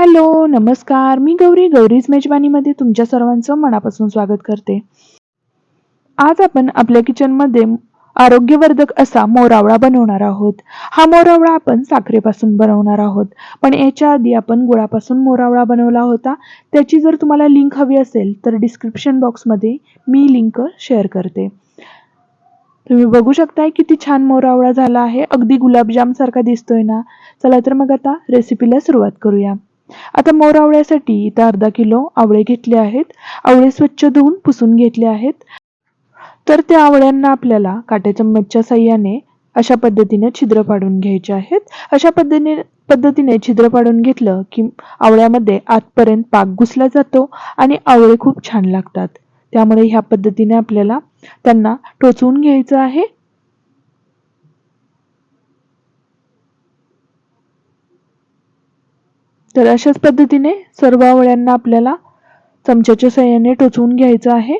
Hello नमस्कार. मी गौरी गौरीज मेजवानीमध्ये तुमच्या सर्वांचं मनापासून स्वागत करते. आज आपण आपल्या किचनमध्ये आरोग्यवर्धक असा मोरावळा बनवणार आहोत. हा मोरावळा आपण साखरेपासून बनवणार आहोत. पण याच्या आधी आपण गुळापासून मोरावळा बनवला होता. त्याची जर तुम्हाला लिंक हवी असेल तर डिस्क्रिप्शन बॉक्समध्ये मी लिंक शेअर करते. तुम्ही बघू शकताय किती छान मोरावळा झाला आहे. अगदी गुलाबजाम सारखा दिसतोय ना? चला तर मग आता रेसिपीला सुरुवात करूया. आता मोर आवळ्यासाठी इथं अर्धा किलो आवळे घेतले आहेत. आवळे स्वच्छ धुवून पुसून घेतले आहेत. तर त्या आवळ्यांना आपल्याला काट्या चम्मचच्या साह्याने अशा पद्धतीने छिद्र पाडून घ्यायचे आहेत. अशा पद्धतीने पद्धतीने छिद्र पाडून घेतलं की आवळ्यामध्ये आतपर्यंत पाक घुसला जातो आणि आवळे खूप छान लागतात. त्यामुळे ह्या पद्धतीने आपल्याला त्यांना टोचवून घ्यायचं आहे. तर अशाच पद्धतीने सर्व आवळ्यांना आपल्याला चमच्याच्या सहाय्याने टोचवून घ्यायचं आहे.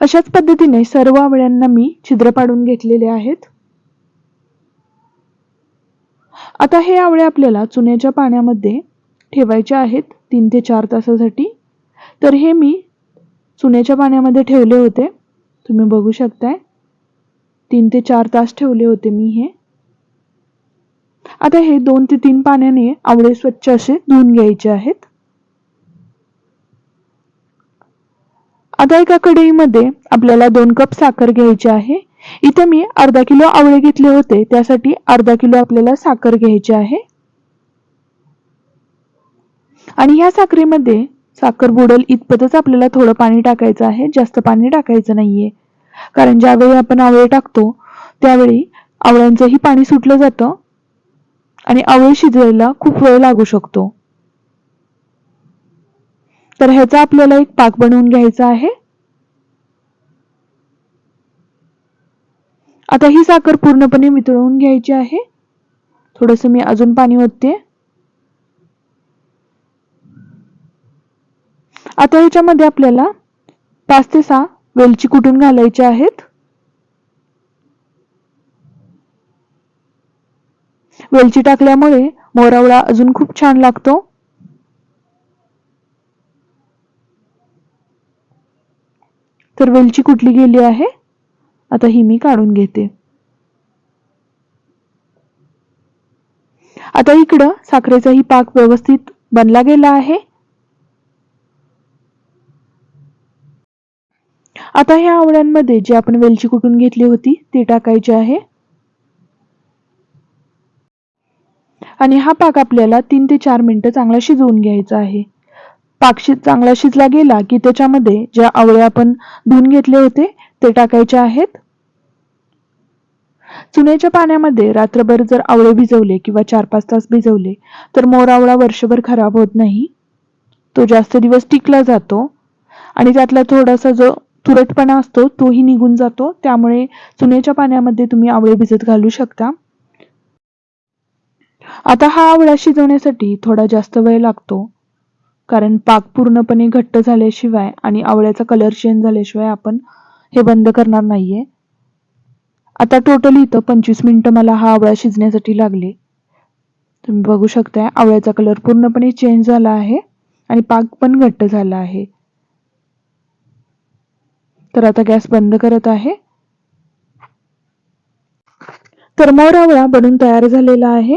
अशाच पद्धतीने सर्व आवळ्यांना मी छिद्र पाडून घेतलेले आहेत. आता हे आवळे आपल्याला चुन्याच्या पाण्यामध्ये ठेवायचे आहेत तीन ते चार तासासाठी. तर हे मी चुन्याच्या पाण्यामध्ये ठेवले होते. तुम्ही बघू शकताय. तीन ते चार तास ठेवले होते मी हे. आता हे दोन ते तीन पाण्याने आवळे स्वच्छ असे धुवून घ्यायचे आहेत. आता एका कढईमध्ये आपल्याला दोन कप साखर घ्यायची आहे. इथं मी अर्धा किलो आवळे घेतले होते त्यासाठी अर्धा किलो आपल्याला साखर घ्यायची आहे. आणि ह्या साखरेमध्ये साखर बुडेल इतपतच आपल्याला थोडं पाणी टाकायचं आहे जास्त पाणी टाकायचं नाहीये. कारण ज्यावेळी आपण आवळे टाकतो त्यावेळी आवळ्यांचंही पाणी सुटलं जातं आणि आवळ शिजवायला खूप वेळ लागू शकतो. तर ह्याचा आपल्याला एक पाक बनवून घ्यायचा आहे. आता ही साखर पूर्णपणे मितळवून घ्यायची आहे. थोडस मी अजून पाणी ओतते. आता ह्याच्यामध्ये आपल्याला पाच ते सहा वेलची कुटून घालायची आहेत? वेलची टाकल्यामुळे मोरावळा अजून खूप छान लागतो. तर वेलची कुठली गेली आहे? आता ही मी काढून घेते. आता इकडं साखरेचाही पाक व्यवस्थित बनला गेला आहे. आता ह्या आवळ्यांमध्ये जी आपण वेलची कुटून घेतली होती ती टाकायची आहे. आणि हा पाक आपल्याला तीन ते चार मिनटं चांगला शिजवून घ्यायचा आहे. पाक शिज चांगला शिजला गेला की त्याच्यामध्ये ज्या आवळे आपण धुवून घेतले होते ते टाकायचे आहेत. चुन्याच्या पाण्यामध्ये रात्रभर जर आवळे भिजवले किंवा चार पाच तास भिजवले तर मोर आवळा वर्षभर खराब होत नाही. तो जास्त दिवस टिकला जातो आणि त्यातला थोडासा जो तुरटपणा असतो तोही निघून जातो. त्यामुळे चुन्याच्या पाण्यामध्ये तुम्ही आवळे भिजत घालू शकता. आता हा आवळा शिजवण्यासाठी थोडा जास्त वेळ लागतो. कारण पाक पूर्णपणे घट्ट झाल्याशिवाय आणि आवळ्याचा कलर चेंज झाल्याशिवाय आपण हे बंद करणार नाहीये. आता टोटल इथं पंचवीस मिनटं मला हा आवळा शिजण्यासाठी लागले. तुम्ही बघू शकताय आवळ्याचा कलर पूर्णपणे चेंज झाला आहे आणि पाक पण घट्ट झाला आहे. तर आता गॅस बंद करत आहे. तर मोर आवळा बनून तयार झालेला आहे.